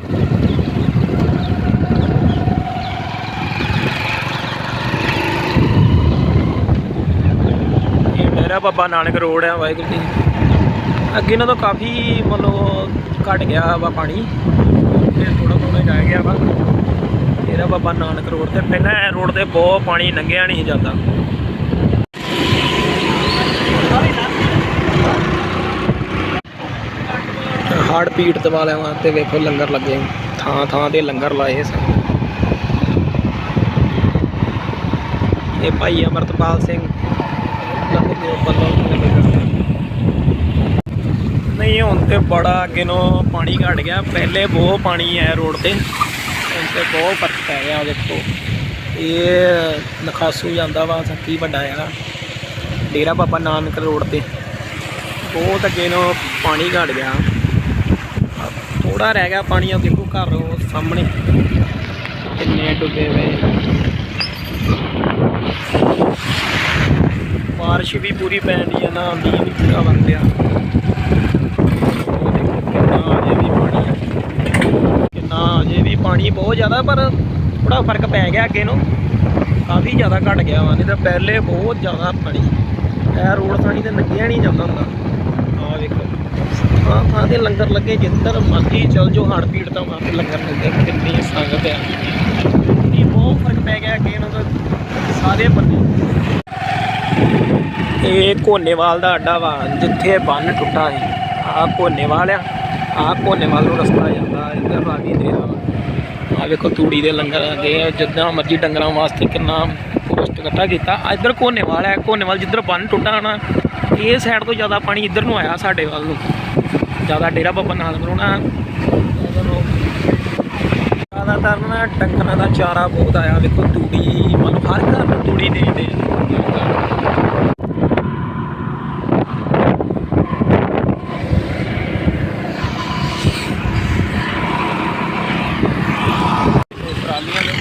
ਇਹ ਮੇਰਾ ਬਾਬਾ ਨਾਨਕ ਰੋਡ ਆ ਵਾਹਿਗੁਰੂ ਜੀ। ਅੱਗੇ ਇਹਨਾਂ ਤੋਂ ਕਾਫੀ ਮਤਲਬ ਘਟ ਗਿਆ ਵਾ ਪਾਣੀ। ਫਿਰ ਥੋੜਾ ਥੋੜਾ ਜਾ ਗਿਆ ਵਾ। ਮੇਰਾ ਬਾਬਾ ਨਾਨਕ ਰੋਡ ਤੇ, ਪਹਿਲਾਂ ਇਹ ਰੋਡ ਤੇ ਬਹੁਤ ਪਾਣੀ ਲੰਘਿਆ ਨਹੀਂ ਜਾਂਦਾ। ਹੜ ਪੀੜਤ ਵਾਲਿਆਂ ਵਾਸਤੇ ਵੇਖੋ ਲੰਗਰ ਲੱਗੇ ਥਾਂ ਥਾਂ ਤੇ ਲੰਗਰ ਲਾਏ ਸਨ। ਇਹ ਭਾਈ ਅਮਰਤਪਾਲ ਸਿੰਘ ਲੰਗਰ ਨਹੀਂ, ਹੁਣ ਤੇ ਬੜਾ ਅੱਗੇ ਨੂੰ ਪਾਣੀ ਘਟ ਗਿਆ। ਪਹਿਲੇ ਬਹੁਤ ਪਾਣੀ ਹੈ ਰੋਡ ਤੇ। ਹੁਣ ਤੇ ਬਹੁਤ ਫ਼ਰਕ ਪੈ ਗਿਆ ਦੇਖੋ। ਇਹ ਨਖਾਸੂ ਜਾਂਦਾ ਵਾ, ਸੱਕੀ ਵੱਡਾ ਹੈਗਾ ਡੇਰਾ ਬਾਬਾ ਨਾਨਕ ਰੋਡ ਤੇ। ਬਹੁਤ ਅੱਗੇ ਨੂੰ ਪਾਣੀ ਘਟ ਗਿਆ। ਥੋੜਾ ਰਹਿ ਗਿਆ ਪਾਣੀ ਆ ਦੇਖੋ ਘਰ ਉਹ ਸਾਹਮਣੇ। ਕਿੰਨੇ ਡੁੱਬੇ ਹੋਏ ਬਾਰਿਸ਼ ਵੀ ਪੂਰੀ ਪੈਣੀ ਆ, ਨਾ ਮੀਂਹ ਵੀ ਪੂਰਾ ਵੰਦਿਆ ਉਹ ਅਜੇ ਵੀ ਪਾਣੀ ਆ। ਅਜੇ ਵੀ ਪਾਣੀ ਬਹੁਤ ਜ਼ਿਆਦਾ, ਪਰ ਥੋੜਾ ਫ਼ਰਕ ਪੈ ਗਿਆ ਅੱਗੇ ਨੂੰ। ਕਾਫੀ ਜ਼ਿਆਦਾ ਘਟ ਗਿਆ ਵਾ, ਨਹੀਂ ਤਾਂ ਪਹਿਲੇ ਬਹੁਤ ਜ਼ਿਆਦਾ ਪਾਣੀ। ਇਹ ਰੋਡ ਥਾਣੀ ਤੇ ਲੱਗਿਆ ਨਹੀਂ ਜਾਂਦਾ ਹੁੰਦਾ। ਆ ਵੇਖੋ ਥਾਂ ਥਾਂ ਤੇ ਲੰਗਰ ਲੱਗੇ ਜਿੱਧਰ ਮਰਜ਼ੀ ਚੱਲ ਜੋ ਹੜ ਪੀੜ ਤਾਂ ਵਾਸਤੇ ਲੰਗਰ ਲੱਗੇ। ਕਿੰਨੀ ਸੰਗਤ ਆ ਇਹ ਬਹੁਤ ਫ਼ਰਕ ਪੈ ਗਿਆ ਅੱਗੇ ਨੂੰ ਤਾਂ ਸਾਰੇ ਬੰਦੇ। ਇਹ ਕੋਨੇਵਾਲ ਦਾ ਅੱਡਾ ਵਾ, ਜਿੱਥੇ ਬੰਨ ਟੁੱਟਾ ਹੈ ਆ ਕੋਨੇਵਾਲ ਆ ਆ ਕੋਨੇਵਾਲ ਨੂੰ ਰਸਤਾ ਜਾਂਦਾ, ਇੱਧਰ ਰਾਵੀ ਦੇ ਆ। ਆ ਵੇਖੋ ਤੂੜੀ ਦੇ ਲੰਗਰ ਲੱਗੇ ਜਿੱਦਾਂ ਮਰਜ਼ੀ ਡੰਗਰਾਂ ਵਾਸਤੇ ਕਿੰਨਾ ਪੋਸਟ ਇਕੱਠਾ ਕੀਤਾ। ਇੱਧਰ ਕੋਨੇਵਾਲ ਹੈ ਕੋਨੇਵਾਲ ਜਿੱਧਰ ਬੰਨ ਟੁੱਟਾ ਨਾ, ਇਹ ਸਾਈਡ ਤੋਂ ਜ਼ਿਆਦਾ ਪਾਣੀ ਇੱਧਰ ਨੂੰ ਆਇਆ ਸਾਡੇ ਵੱਲ ਨੂੰ। ਜ਼ਿਆਦਾ ਡੇਰਾ ਬਾਬਾ ਨਾਨਕ ਨੂੰ ਨਾ ਉਧਰ ਜ਼ਿਆਦਾਤਰ ਨਾ ਡੰਗਰਾਂ ਦਾ ਚਾਰਾ ਬਹੁਤ ਆਇਆ। ਵੇਖੋ ਤੂੜੀ, ਮਤਲਬ ਹਰ ਘਰ ਨੂੰ ਤੂੜੀ ਦੇ ਦੇ ਟਰਾਲੀਆਂ ਨੇ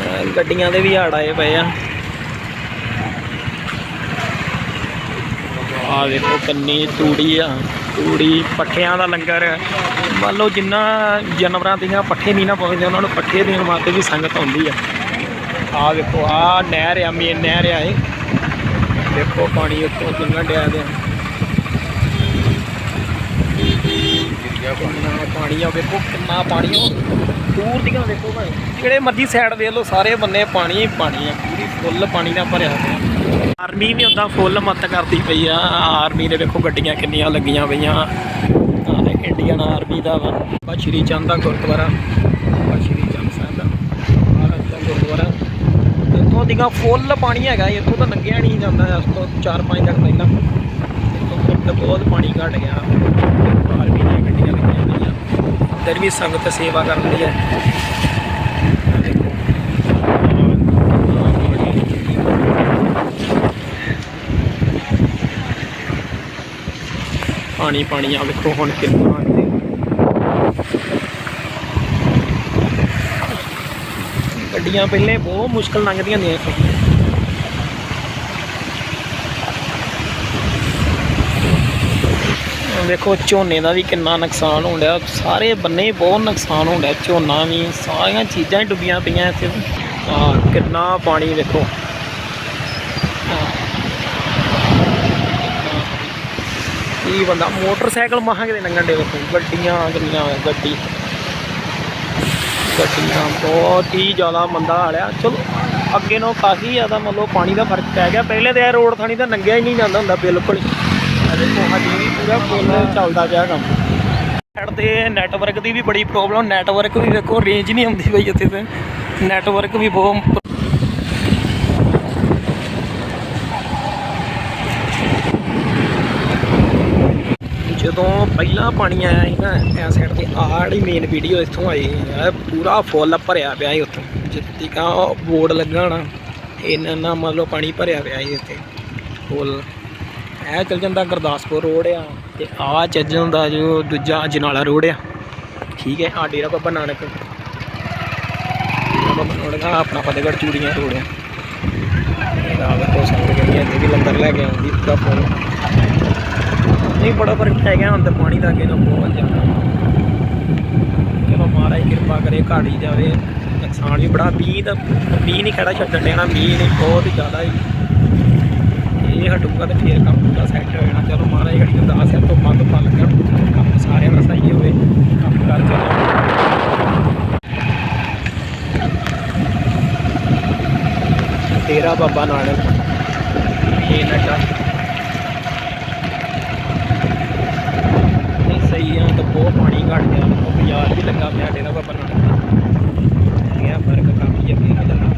ਅਹ ਗੱਡੀਆਂ ਦੇ ਵੀ ਹੜ ਆਏ ਪਏ ਆ। ਆ ਦੇਖੋ ਕੰਨੀ ਤੂੜੀ ਆ, ਤੂੜੀ ਪੱਠਿਆਂ ਦਾ ਲੰਗਰ। ਮੰਨ ਲਓ ਜਿੰਨਾ ਜਾਨਵਰਾਂ ਦੀਆਂ ਪੱਠੇ ਨਹੀਂ ਨਾ ਪਹੁੰਚਦੇ, ਉਹਨਾਂ ਨੂੰ ਪੱਠੇ ਦੇਣ ਵਾਸਤੇ ਵੀ ਸੰਗਤ ਆਉਂਦੀ ਆ। ਆ ਦੇਖੋ, ਆ ਨਹਿਰ ਆ ਮੇਨ ਨਹਿਰ ਆ ਇਹ। ਦੇਖੋ ਪਾਣੀ ਉੱਤੋਂ ਕਿੰਨਾ ਡਿਆ ਦੇ ਕਿੰਨਾ ਪਾਣੀ ਆ, ਵੇਖੋ ਕਿੰਨਾ ਪਾਣੀ ਆ। ਦੂਰ ਦੀਆਂ ਵੇਖੋ ਭਾਈ। ਜਿਹੜੇ ਮਰਜ਼ੀ ਸਾਈਡ ਵੇਖ ਲਓ, ਸਾਰੇ ਬੰਨੇ ਪਾਣੀ ਹੀ ਪਾਣੀ ਆ। ਪੂਰੀ ਫੁੱਲ ਪਾਣੀ ਨਾਲ ਭਰਿਆ ਹੋਇਆ। ਆਰਮੀ ਵੀ ਉਦਾਂ ਫੁੱਲ ਮੱਤ ਕਰਦੀ ਪਈ ਆ। ਆਰਮੀ ਦੇ ਵੇਖੋ ਗੱਡੀਆਂ ਕਿੰਨੀਆਂ ਲੱਗੀਆਂ ਪਈਆਂ। ਇੰਡੀਅਨ ਆਰਮੀ ਦਾ ਵਾ। ਬਾ ਸ਼੍ਰੀ ਚੰਦ ਦਾ ਗੁਰਦੁਆਰਾ। ਬਾ ਸ਼੍ਰੀ ਚੰਦ ਸਾਹਿਬ ਦਾ। ਮਹਾਰਾਜ ਦਾ ਗੁਰਦੁਆਰਾ। ਇੱਥੋਂ ਦੀਆਂ ਫੁੱਲ ਪਾਣੀ ਹੈਗਾ ਇੱਥੋਂ ਤਾਂ ਲੰਘਿਆ ਨਹੀਂ ਜਾਂਦਾ। ਇਸ ਤੋਂ 4-5 ਦਿਨ ਪਹਿਲਾਂ। ਇੱਥੋਂ ਤਾਂ ਬਹੁਤ ਪਾਣੀ ਘਟ ਗਿਆ। ਆਰਮੀ ਦੀਆਂ ਇੱਧਰ ਵੀ ਸੰਗਤ ਸੇਵਾ ਕਰਨ ਲਈ ਹੈ। ਪਾਣੀ ਪਾਣੀ ਆ ਵੇਖੋ ਹੁਣ ਕਿੰਨਾ ਇੱਥੇ ਗੱਡੀਆਂ ਪਹਿਲੇ ਬਹੁਤ ਮੁਸ਼ਕਲ ਲੰਘਦੀਆਂ ਨੇ ਇੱਥੇ ਵੇਖੋ ਝੋਨੇ ਦਾ ਵੀ ਕਿੰਨਾ ਨੁਕਸਾਨ ਹੋਣ ਡਿਆ। ਸਾਰੇ ਬੰਨੇ ਬਹੁਤ ਨੁਕਸਾਨ ਹੋਣ ਡਿਆ, ਝੋਨਾ ਵੀ, ਸਾਰੀਆਂ ਚੀਜ਼ਾਂ ਹੀ ਡੁੱਬੀਆਂ ਪਈਆਂ ਇੱਥੇ। ਆ ਕਿੰਨਾ ਪਾਣੀ ਵੇਖੋ ਆਹ। ਕੀ ਬੰਦਾ ਮੋਟਰਸਾਈਕਲ ਮਹਾਂ ਕਿਤੇ ਲੰਘਣ ਦੇ ਵੇਖੋ ਗੱਡੀਆਂ ਗੱਡੀਆਂ ਗੱਡੀ। ਗੱਡੀਆਂ ਬਹੁਤ ਹੀ ਜ਼ਿਆਦਾ ਮੰਦਾ ਹਾਲਿਆ ਚਲੋ, ਅੱਗੇ ਨੂੰ ਕਾਫੀ ਜ਼ਿਆਦਾ ਮਤਲਬ ਪਾਣੀ ਦਾ ਫ਼ਰਕ ਪੈ ਗਿਆ। ਪਹਿਲੇ ਤਾਂ ਇਹ ਰੋਡ ਥਾਣੀ ਤਾਂ ਨੰਗਿਆ ਹੀ ਨਹੀਂ ਜਾਂਦਾ ਹੁੰਦਾ, ਬਿਲਕੁਲ ਹੀ। ਦੇਖੋ ਹਜੇ ਵੀ ਪੂਰਾ ਫੁੱਲ ਚੱਲਦਾ ਪਿਆ ਕੰਮ। ਸਾਈਡ ਤੇ ਨੈਟਵਰਕ ਦੀ ਵੀ ਬੜੀ ਪ੍ਰੋਬਲਮ ਨੈਟਵਰਕ ਵੀ ਵੇਖੋ ਰੇਂਜ ਨਹੀਂ ਆਉਂਦੀ ਪਈ ਇੱਥੇ ਤੇ। ਨੈਟਵਰਕ ਵੀ ਬਹੁਤ ਜਦੋਂ ਪਹਿਲਾਂ ਪਾਣੀ ਆਇਆ ਸੀ ਨਾ ਇਸ ਸਾਈਡ ਤੇ ਜਿਹੜੀ ਮੇਨ ਵੀਡੀਓ ਇੱਥੋਂ ਆਈ ਹੈ ਪੂਰਾ ਫੁੱਲ ਭਰਿਆ ਪਿਆ ਸੀ ਉੱਥੋਂ। ਜਿੱਤੀ ਕਾ ਬੋਰਡ ਲੱਗਾ ਹੋਣਾ ਇਹਨਾਂ ਨਾਲ ਮੰਨ ਲਓ ਪਾਣੀ ਭਰਿਆ ਪਿਆ ਸੀ ਇੱਥੇ ਫੁੱਲ ਇਹ ਚੱਲ ਜਾਂਦਾ ਗੁਰਦਾਸਪੁਰ ਰੋਡ ਆ ਤੇ ਆਹ ਚੱਲ ਜਾਂਦਾ ਜੋ ਦੂਜਾ ਅਜਨਾਲਾ ਰੋਡ ਆ। ਠੀਕ ਹੈ ਆ ਡੇਰਾ ਬਾਬਾ ਨਾਨਕ। ਬਾਬਾ ਨਾਨਕ ਆਹ ਆਪਣਾ ਫਤਿਹਗੜ੍ਹ ਚੂੜੀਆਂ ਰੋਡ ਆ। ਲੈ ਕੇ ਆਉਂਦੀ ਪੂਰਾ ਫੁੱਲ ਨਹੀਂ, ਬੜਾ ਫ਼ਰਕ ਪੈ ਗਿਆ ਹੁਣ ਤੇ ਪਾਣੀ ਦਾ ਅੱਗੇ ਬਹੁਤ ਜ਼ਿਆਦਾ। ਚਲੋ ਮਹਾਰਾਜ ਕਿਰਪਾ ਕਰੇ, ਘਾੜੀ ਜਾਵੇ। ਨੁਕਸਾਨ ਵੀ ਬੜਾ, ਮੀਂਹ ਦਾ ਮੀਂਹ ਨਹੀਂ ਖੜਾ ਛੱਡਣ ਦੇਣਾ, ਮੀਂਹ ਨੇ ਬਹੁਤ ਹੀ ਜ਼ਿਆਦਾ ਹੀ। ਹਟੂਗਾ ਤੇ ਫੇਰ ਕੰਮ ਪੂਰਾ ਸੈੱਟ ਹੋ ਜਾਣਾ। ਚਲੋ ਮਹਾਰਾਜ ਘੜੀ ਨੂੰ ਦਾਸ ਤੋਂ ਬੰਦ ਪਾ ਲੱਗਣ ਕੰਮ ਸਾਰਿਆਂ ਦਾ ਸਹੀ ਹੋਵੇ, ਕੰਮ ਕਰ ਚੱਲੋ। ਤੇਰਾ ਬਾਬਾ ਨਾਨਕ ਇਹ ਨਟਾ ਨਹੀਂ ਸਹੀ ਆ ਤਾਂ ਬਹੁਤ ਪਾਣੀ ਘਟ ਗਿਆ ਉਹ ਬਾਜ਼ਾਰ ਵੀ ਲੱਗਾ ਪਿਆ ਡੇਰਾ ਬਾਬਾ ਨਾਨਕ ਦਾ ਇਹ ਫ਼ਰਕ ਕਾਫੀ ਅੱਗੇ ਨਿਕਲਣਾ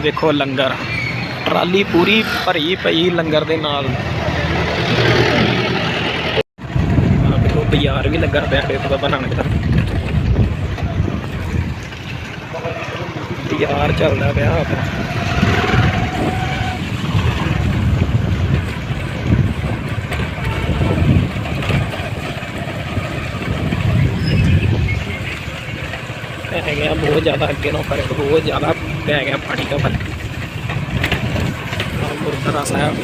ਆਹ ਦੇਖੋ ਲੰਗਰ। ਟਰਾਲੀ ਪੂਰੀ ਭਰੀ ਪਈ ਲੰਗਰ ਦੇ ਨਾਲ। ਆਹ ਦੇਖੋ ਬਾਜ਼ਾਰ ਵੀ ਲੱਗਾ ਪਿਆ ਡੇਰਾ ਬਾਬਾ ਨਾਨਕ ਦਾ। ਬਾਜ਼ਾਰ ਚੱਲਦਾ ਪਿਆ ਆਪਣਾ। ਪੈ ਗਿਆ, ਬਹੁਤ ਜ਼ਿਆਦਾ ਅੱਗੇ ਨੂੰ ਫ਼ਰਕ, ਬਹੁਤ ਜ਼ਿਆਦਾ ਪੈ ਗਿਆ ਪਾਣੀ ਦਾ ਫ਼ਰਕ। ਗੁਰਦੁਆਰਾ ਸਾਹਿਬ,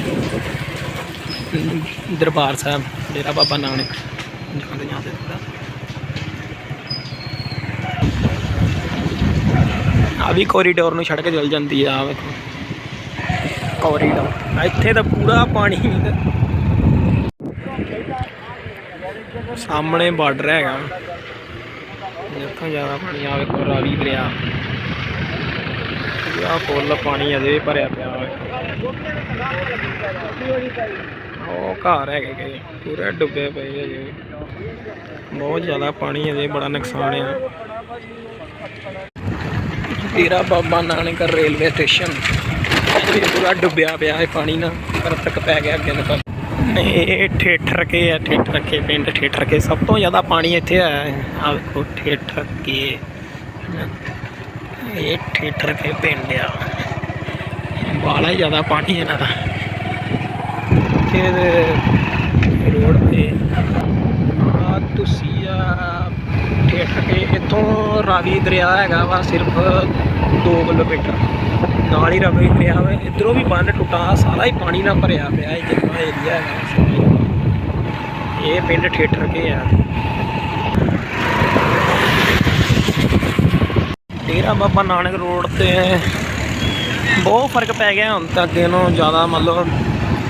ਦਰਬਾਰ ਸਾਹਿਬ, ਡੇਰਾ ਬਾਬਾ ਨਾਨਕ ਜਾਂਦੇ ਜਾਂਦੇ ਆ ਵੀ ਕੋਰੀਡੋਰ ਨੂੰ ਛੱਡ ਕੇ ਚਲ ਜਾਂਦੀ ਆ ਵੇਖੋ। ਕੋਰੀਡੋਰ ਇੱਥੇ ਤਾਂ ਪੂਰਾ ਪਾਣੀ ਸਾਹਮਣੇ ਬਾਰਡਰ ਹੈਗਾ। ਜਿੱਥੋਂ ਜ਼ਿਆਦਾ ਪਾਣੀ ਆ ਵੇਖੋ, ਰਾਵੀ ਦਰਿਆ। ਪੂਰਾ ਫੁੱਲ ਪਾਣੀ ਅਜੇ ਭਰਿਆ ਪਿਆ ਉਹ ਘਰ ਹੈਗੇ ਕਿ, ਪੂਰੇ ਡੁੱਬੇ ਪਏ ਅਜੇ ਬਹੁਤ ਜ਼ਿਆਦਾ ਪਾਣੀ ਅਜੇ, ਬੜਾ ਨੁਕਸਾਨ ਆ। ਤੇਰਾ ਬਾਬਾ ਨਾਨਕ ਰੇਲਵੇ ਸਟੇਸ਼ਨ। ਪੂਰਾ ਡੁੱਬਿਆ ਪਿਆ ਹੈ ਪਾਣੀ ਨਾਲ ਪਰ ਤੱਕ ਪੈ ਗਿਆ ਅੱਗੇ ਨੂੰ ਇਹ ਠੇਠਰ ਕੇ ਆ ਠੇਠਰ ਕੇ ਪਿੰਡ, ਠੇਠਰ ਕੇ। ਸਭ ਤੋਂ ਜ਼ਿਆਦਾ ਪਾਣੀ ਇੱਥੇ ਆਇਆ ਹੈ। ਆ ਵੇਖੋ, ਠੇਠਰ ਕੇ। ਇਹ ਠੇਠਰ ਕੇ ਪਿੰਡ ਆ। ਬਾਲਾ ਹੀ ਜ਼ਿਆਦਾ ਪਾਣੀ ਇਹਨਾਂ ਦਾ। ਫਿਰ ਰੋਡ ਤੇ ਆ ਤੁਸੀਂ ਆ ਠੇਠਰ ਕੇ। ਇੱਥੋਂ ਰਾਵੀ ਦਰਿਆ ਹੈਗਾ ਵਾ, ਸਿਰਫ 2 ਕਿਲੋਮੀਟਰ। ਨਾਲ ਹੀ ਰਾਵੀ ਦਰਿਆ ਵਾ, ਇਧਰੋਂ ਵੀ ਬੰਨ ਟੁੱਟਾ ਸਾਰਾ ਹੀ ਪਾਣੀ ਨਾਲ ਭਰਿਆ ਪਿਆ ਹੈ ਜਿੰਨਾ ਏਰੀਆ ਹੈਗਾ ਇਹ ਪਿੰਡ ਠੇਠਰ ਕੇ ਆ। ਡੇਰਾ ਬਾਬਾ ਨਾਨਕ ਰੋਡ ਤੇ ਬਹੁਤ ਫ਼ਰਕ ਪੈ ਗਿਆ, ਹੁਣ ਤਾਂ ਅੱਗੇ ਨੂੰ ਜ਼ਿਆਦਾ ਮਤਲਬ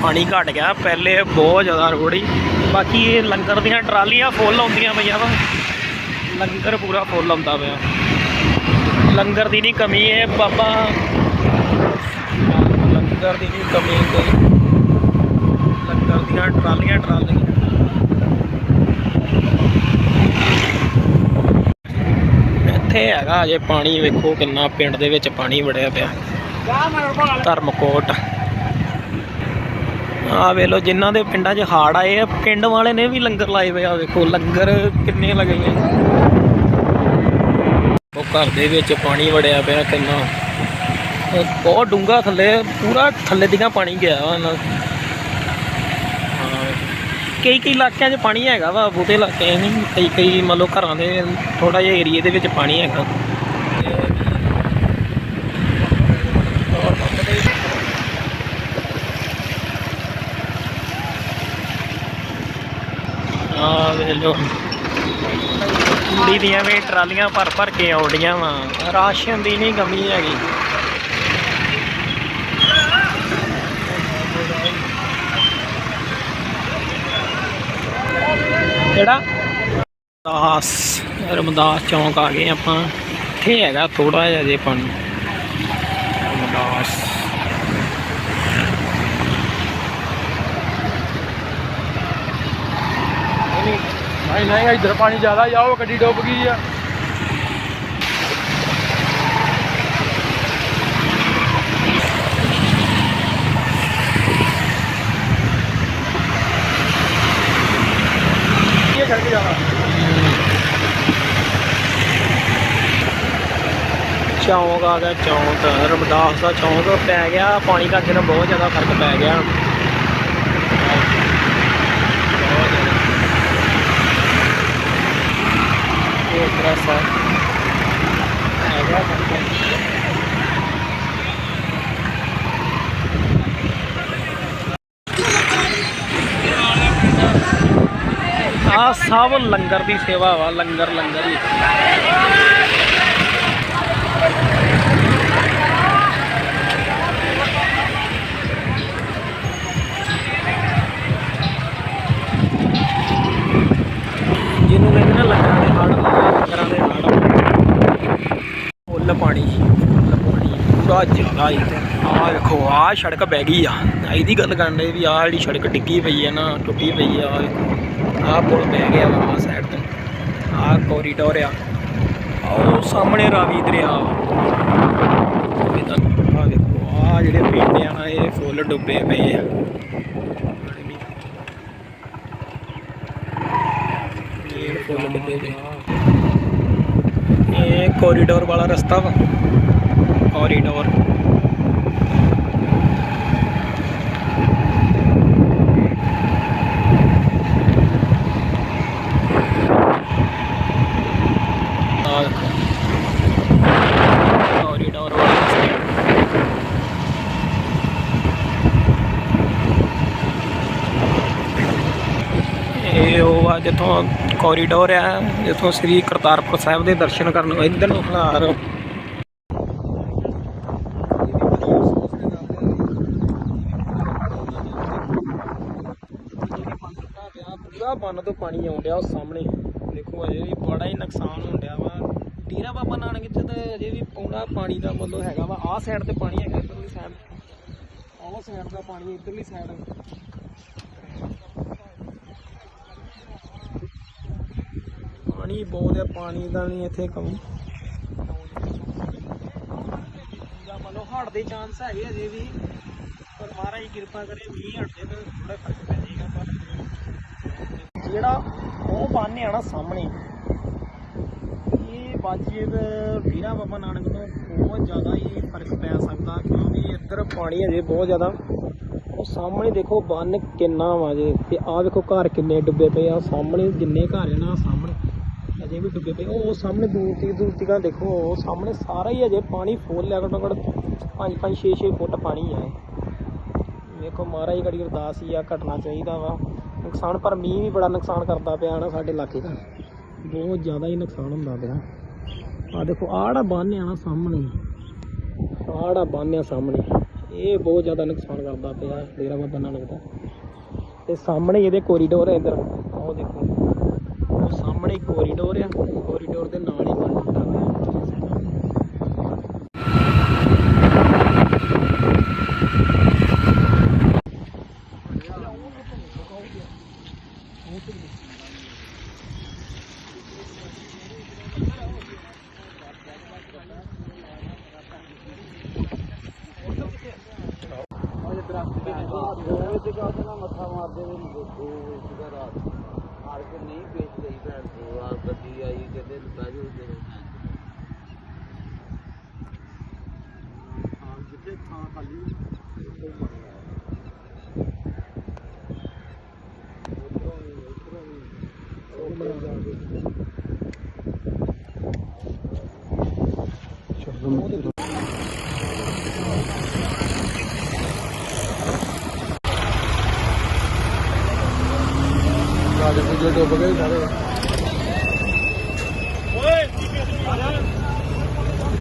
ਪਾਣੀ ਘਟ ਗਿਆ, ਪਹਿਲੇ ਬਹੁਤ ਜ਼ਿਆਦਾ ਰੋੜ। ਸੀ ਬਾਕੀ ਇਹ ਲੰਗਰ ਦੀਆਂ ਟਰਾਲੀਆਂ ਫੁੱਲ ਆਉਂਦੀਆਂ ਪਈਆਂ ਵਾ। ਲੰਗਰ ਪੂਰਾ ਫੁੱਲ ਆਉਂਦਾ ਪਿਆ। ਲੰਗਰ ਦੀ ਨਹੀਂ ਕਮੀ ਹੈ ਬਾਬਾ ਲੰਗਰ ਦੀ ਨਹੀਂ ਕਮੀ ਕੋਈ। ਲੰਗਰ ਦੀਆਂ ਟਰਾਲੀਆਂ ਟਰਾਲੀਆਂ। ਇੱਥੇ ਹੈਗਾ ਅਜੇ ਪਾਣੀ, ਵੇਖੋ ਕਿੰਨਾ ਪਿੰਡ ਦੇ ਵਿੱਚ ਪਾਣੀ ਵੜਿਆ ਪਿਆ। ਧਰਮਕੋਟ। ਆ ਵੇ ਲੋ ਜਿਨ੍ਹਾਂ ਦੇ ਪਿੰਡਾਂ 'ਚ ਹਾੜ ਆਏ ਆ, ਪਿੰਡ ਵਾਲੇ ਨੇ ਵੀ ਲੰਗਰ ਲਾਏ ਪਏ ਆ, ਵੇਖੋ ਲੰਗਰ ਕਿੰਨੇ ਲੱਗੇ ਹੋਏ ਉਹ ਘਰ ਦੇ ਵਿੱਚ ਪਾਣੀ ਵੜਿਆ ਪਿਆ ਕਿੰਨਾ। ਬਹੁਤ ਡੂੰਘਾ ਥੱਲੇ, ਪੂਰਾ ਥੱਲੇ ਦੀਆਂ ਪਾਣੀ ਗਿਆ ਵਾ ਨਾਲ ਹਾਂ। ਕਈ ਕਈ ਇਲਾਕਿਆਂ 'ਚ ਪਾਣੀ ਹੈਗਾ ਵਾ, ਬਹੁਤੇ ਇਲਾਕੇ ਨਹੀਂ, ਕਈ ਕਈ ਮੰਨ ਲਓ ਘਰਾਂ ਦੇ ਥੋੜਾ ਜਿਹਾ ਏਰੀਏ ਦੇ ਵਿੱਚ ਪਾਣੀ ਹੈਗਾ। ਆ ਵੇ ਲੋ ਕੁੜੀ ਦੀਆਂ ਵੀ ਟਰਾਲੀਆਂ ਭਰ ਭਰ ਕੇ ਆਉਂਦੀਆਂ ਵਾ। ਰਾਸ਼ਨ ਦੀ ਨਹੀਂ ਕਮੀ ਹੈਗੀ। ਕਿਹੜਾ ਦਾਸ, ਰਮਦਾਸ ਚੌਂਕ ਆ ਗਏ ਆਪਾਂ। ਇੱਥੇ ਹੈਗਾ ਥੋੜਾ ਜਿਹਾ ਜੇ ਪਾਣੀ ਰਮਦਾਸ। ਨਹੀਂ ਨਹੀਂ, ਇੱਧਰ ਪਾਣੀ ਜ਼ਿਆਦਾ ਜਾਓ ਗੱਡੀ ਡੁੱਬ ਗਈ ਆ ਇਹ ਕਰਕੇ ਜਾਣਾ ਚੌਂਕ ਆ ਗਿਆ, ਚੌਂਕ। ਰਮਦਾਸ ਦਾ ਚੌਂਕ ਪੈ ਗਿਆ, ਪਾਣੀ ਕਰਕੇ ਨਾ ਬਹੁਤ ਜ਼ਿਆਦਾ ਫ਼ਰਕ ਪੈ ਗਿਆ। ਇਹ ਤਰਾ ਸਾ ਹੈਗਾ ਬੰਦਾ ਆ ਸਭ ਲੰਗਰ ਦੀ ਸੇਵਾ ਵਾ, ਲੰਗਰ ਲੰਗਰ ਹੀ। ਜਿਹਨੂੰ ਕਹਿੰਦੇ ਨਾ ਲੰਗਰਾਂ ਦੇ ਹੜ ਲੰਗਰਾਂ ਦੇ ਹੜ। ਫੁੱਲ ਪਾਣੀ ਫੁੱਲ ਪਾਣੀ, ਪੂਰਾ ਜ਼ਿਆਦਾ ਇੱਥੇ। ਆਹ ਵੇਖੋ ਆਹ ਸੜਕ ਬਹਿ ਗਈ ਆ। ਇਹਦੀ ਗੱਲ ਕਰਨ ਦੇ ਵੀ ਆਹ ਜਿਹੜੀ ਸੜਕ ਡਿੱਗੀ ਪਈ ਹੈ ਨਾ, ਟੁੱਟੀ ਪਈ ਆ, ਆਹ ਪੁਲ ਬਹਿ ਗਿਆ ਵਾ ਸਾਈਡ ਤੋਂ। ਆਹ ਕੋਰੀਡੋਰ ਆ। ਉਹ ਸਾਹਮਣੇ ਰਾਵੀ ਦਰਿਆ। ਵਾ ਆਹ ਵੇਖੋ ਜਿਹੜੇ ਪਿੰਡ ਆ ਇਹ ਫੁੱਲ ਡੁੱਬੇ ਪਏ ਆ। ਇਹ ਫੁੱਲ ਡੁੱਬੇ ਪਏ ਇਹ ਕੋਰੀਡੋਰ ਵਾਲਾ ਰਸਤਾ ਵਾ। ਕੋਰੀਡੋਰ ਆਹ ਦੇਖੋ। ਕੋਰੀਡੋਰ ਵਾਲਾ ਰਸਤਾ ਇਹ ਆ, ਜਿੱਥੋਂ ਕੋਰੀਡੋਰ ਆ, ਜਿੱਥੋਂ ਸ੍ਰੀ ਕਰਤਾਰਪੁਰ ਸਾਹਿਬ ਦੇ ਦਰਸ਼ਨ ਕਰਨ ਨੂੰ ਇੱਧਰ ਨੂੰ। ਖਲਾਰ ਪੂਰਾ ਬੰਨ ਤੋਂ ਪਾਣੀ ਆਉਣ ਡਿਆ ਉਹ ਸਾਹਮਣੇ। ਦੇਖੋ, ਅਜੇ ਵੀ ਬੜਾ ਹੀ ਨੁਕਸਾਨ ਹੋਣ ਡਿਆ ਵਾ। ਡੇਰਾ ਬਾਬਾ ਨਾਨਕ ਚ ਤੇ ਅਜੇ ਵੀ ਪੌਣਾ ਪਾਣੀ ਦਾ ਮਤਲਬ ਹੈਗਾ ਵਾ। ਆਹ ਸਾਈਡ ਤੇ ਪਾਣੀ ਹੈਗਾ ਇੱਧਰਲੀ ਸਾਈਡ ਆਹ ਸਾਈਡ ਦਾ ਪਾਣੀ ਇੱਧਰਲੀ ਸਾਈਡ ਪਾਣੀ ਬਹੁਤ ਹੈ ਪਾਣੀ ਦਾ ਨਹੀਂ ਇੱਥੇ ਕਮੀ। ਜਾਂ ਮੰਨ ਦੇ ਚਾਂਸ ਹੈਗੇ ਅਜੇ ਵੀ, ਪਰ ਮਹਾਰਾਜ ਕਿਰਪਾ ਕਰੇ ਮੀਂਹ ਹਟੇ ਤਾਂ ਥੋੜਾ ਫ਼ਰਕ ਪੈ ਜਾਏਗਾ, ਪਰ ਜਿਹੜਾ ਉਹ ਬੰਨ ਆ ਨਾ ਸਾਹਮਣੇ, ਇਹ ਬਾਜੀਬ ਵੀਰਾ ਬਾਬਾ ਨਾਨਕ ਤੋਂ ਬਹੁਤ ਜ਼ਿਆਦਾ ਹੀ ਫ਼ਰਕ ਪੈ ਸਕਦਾ, ਕਿਉਂਕਿ ਇੱਧਰ ਪਾਣੀ ਅਜੇ ਬਹੁਤ ਜ਼ਿਆਦਾ। ਉਹ ਸਾਹਮਣੇ ਦੇਖੋ ਬੰਨ ਕਿੰਨਾ ਵਾ ਜੇ, ਤੇ ਆਹ ਦੇਖੋ ਘਰ ਕਿੰਨੇ ਡੁੱਬੇ ਪਏ ਆ, ਸਾਹਮਣੇ ਜਿੰਨੇ ਘਰ ਆ ਨਾ ਸਾਹਮਣੇ ਅਜੇ ਵੀ ਡੁੱਬੇ ਪਏ। ਉਹ ਸਾਹਮਣੇ ਦੂਰ ਤੀ ਦੂਰ ਤੀਕਾਂ ਦੇਖੋ, ਉਹ ਸਾਹਮਣੇ ਸਾਰਾ ਹੀ ਅਜੇ ਪਾਣੀ ਫੁੱਲ ਹੈ। ਘੱਟੋ ਘੱਟ 5 5 6 6 ਫੁੱਟ ਪਾਣੀ ਆ ਇਹ। ਵੇਖੋ ਮਹਾਰਾਜ ਘੜੀ ਅਰਦਾਸ ਹੀ ਆ ਘਟਣਾ ਚਾਹੀਦਾ ਵਾ। ਨੁਕਸਾਨ, ਪਰ ਮੀਂਹ ਵੀ ਬੜਾ ਨੁਕਸਾਨ ਕਰਦਾ ਪਿਆ ਨਾ ਸਾਡੇ ਇਲਾਕੇ ਦਾ। ਬਹੁਤ ਜ਼ਿਆਦਾ ਹੀ ਨੁਕਸਾਨ ਹੁੰਦਾ ਪਿਆ। ਆ ਦੇਖੋ, ਆੜਾ ਬੰਨ੍ਹ ਆ ਨਾ ਸਾਹਮਣੇ। ਆੜਾ ਬੰਨ੍ਹ ਆ ਸਾਹਮਣੇ। ਇਹ ਬਹੁਤ ਜ਼ਿਆਦਾ ਨੁਕਸਾਨ ਕਰਦਾ ਪਿਆ, ਡੇਰਾ ਬਾਬਾ ਨਾਨਕ ਦਾ। ਤੇ ਸਾਹਮਣੇ ਇਹਦੇ ਕੋਰੀਡੋਰ ਹੈ ਇਧਰ। ਉਹ ਦੇਖੋ। ਉਹ ਕੋਰੀਡੋਰ ਆ। ਕੋਰੀਡੋਰ ਦੇ ਨਾਲ ਹੀ ਬੰਨ ਟੁੱਟਾ ਪਿਆ ਮੱਥਾ ਮਾਰਦੇ ਵੇ ਦੇਖੋ ਸੀਗਾ ਰਾਤ ਹਾਰ ਕੇ ਨਹੀਂ